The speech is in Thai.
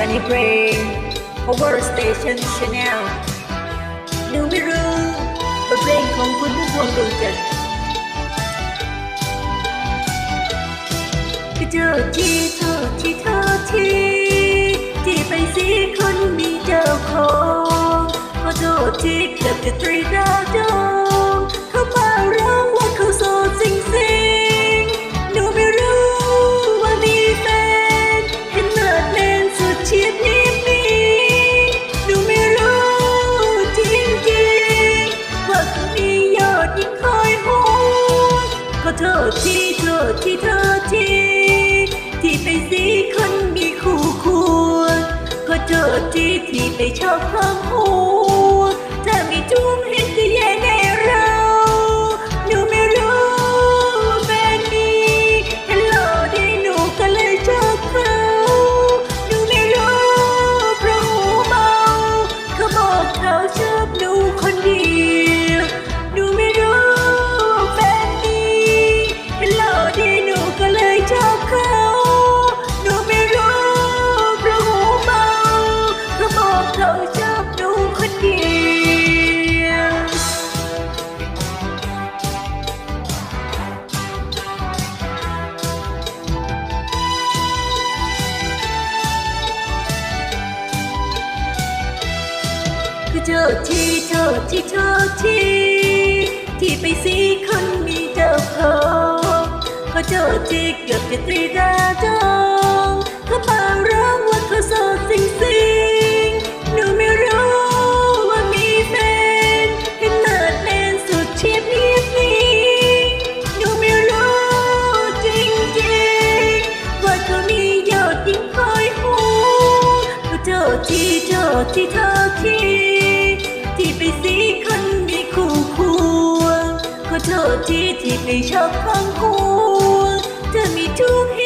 Sunny Brain Power Station Channel หนูไม่รู้บทเพลงของคุณผู้พวงดวงจันทร์ก็เจอที่เธอที่เธอที่ที่ไปสีคนมีเจ้าของขอโทษที่เกือบจะตรีดาวจง ทษที่โทษที่เธอที่ที่ไปสีคนมีคู่ควรขอโทษที่ที่ไปชอบความหัวถ้าไม่ทุ่มเห็ คือเจอที่เจอที่เจอที่ที่ไปสีคนมีเจ้าของก็เจอที่เกือบจะตรีดาจองเขามาร้องว่าเขาโสดจริงหนูไม่รู้ว่ามีแฟนเห็นเลิศแมนสุดเชียบเนียบนี้หนูไม่รู้จริงๆว่าเขามียอดยิ่งคอยหูก็เจอที่เจอที่เธ โทษที่ที่ไปชอบข้างหัวเธอมีทุกเห